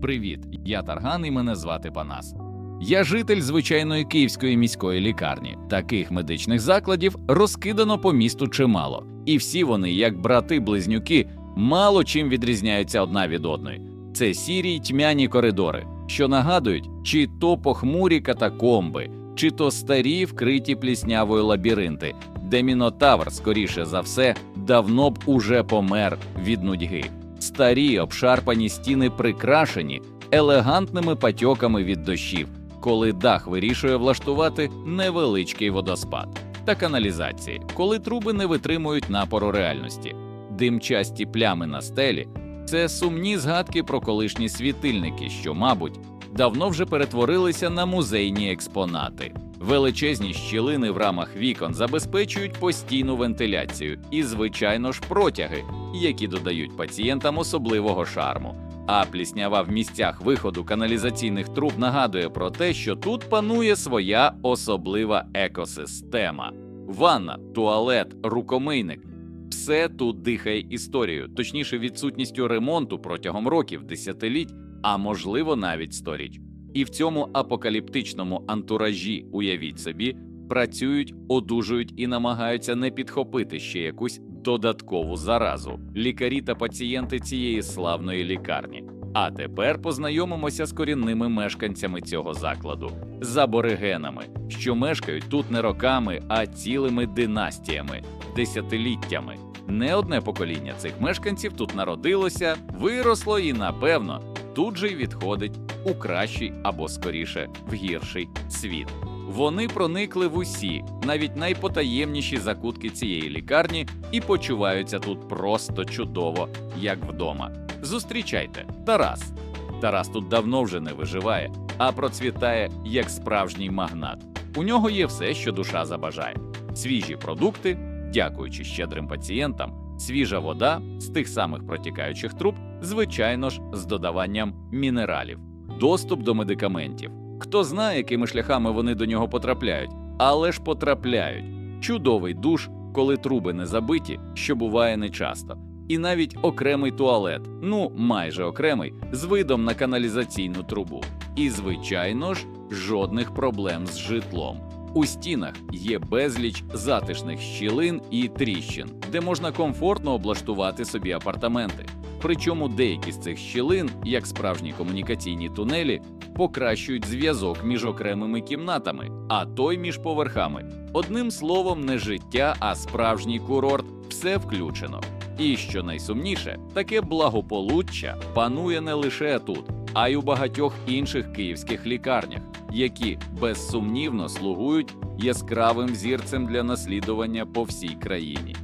Привіт, я Тарган і мене звати Панас. Я житель звичайної київської міської лікарні. Таких медичних закладів розкидано по місту чимало, і всі вони, як брати-близнюки, мало чим відрізняються одна від одної. Це сірі й тьмяні коридори, що нагадують, чи то похмурі катакомби, чи то старі вкриті пліснявою лабіринти, де мінотавр, скоріше за все, давно б уже помер від нудьги. Старі обшарпані стіни прикрашені елегантними патьоками від дощів, коли дах вирішує влаштувати невеличкий водоспад та каналізації, коли труби не витримують напору реальності. Димчасті плями на стелі це сумні згадки про колишні світильники, що, мабуть, давно вже перетворилися на музейні експонати. Величезні щілини в рамах вікон забезпечують постійну вентиляцію і, звичайно ж, протяги, які додають пацієнтам особливого шарму. А пліснява в місцях виходу каналізаційних труб нагадує про те, що тут панує своя особлива екосистема: ванна, туалет, рукомийник. Все тут дихає історією, точніше, відсутністю ремонту протягом років, десятиліть, а можливо навіть сторіч. І в цьому апокаліптичному антуражі, уявіть собі, працюють, одужують і намагаються не підхопити ще якусь додаткову заразу лікарі та пацієнти цієї славної лікарні. А тепер познайомимося з корінними мешканцями цього закладу, з аборигенами, що мешкають тут не роками, а цілими династіями, десятиліттями. Не одне покоління цих мешканців тут народилося, виросло і, напевно, тут же й відходить у кращий або скоріше в гірший світ. Вони проникли в усі, навіть найпотаємніші закутки цієї лікарні, і почуваються тут просто чудово, як вдома. Зустрічайте, Тарас. Тарас тут давно вже не виживає, а процвітає як справжній магнат. У нього є все, що душа забажає: свіжі продукти, дякуючи щедрим пацієнтам, свіжа вода з тих самих протікаючих труб, звичайно ж, з додаванням мінералів, доступ до медикаментів. Хто знає, якими шляхами вони до нього потрапляють, але ж потрапляють. Чудовий душ, коли труби не забиті, що буває нечасто. І навіть окремий туалет, ну майже окремий, з видом на каналізаційну трубу. І, звичайно ж, жодних проблем з житлом. У стінах є безліч затишних щілин і тріщин, де можна комфортно облаштувати собі апартаменти. Причому деякі з цих щілин, як справжні комунікаційні тунелі, покращують зв'язок між окремими кімнатами, а то й між поверхами. Одним словом, не життя, а справжній курорт все включено. І що найсумніше, таке благополуччя панує не лише тут, а й у багатьох інших київських лікарнях, які безсумнівно слугують яскравим зірцем для наслідування по всій країні.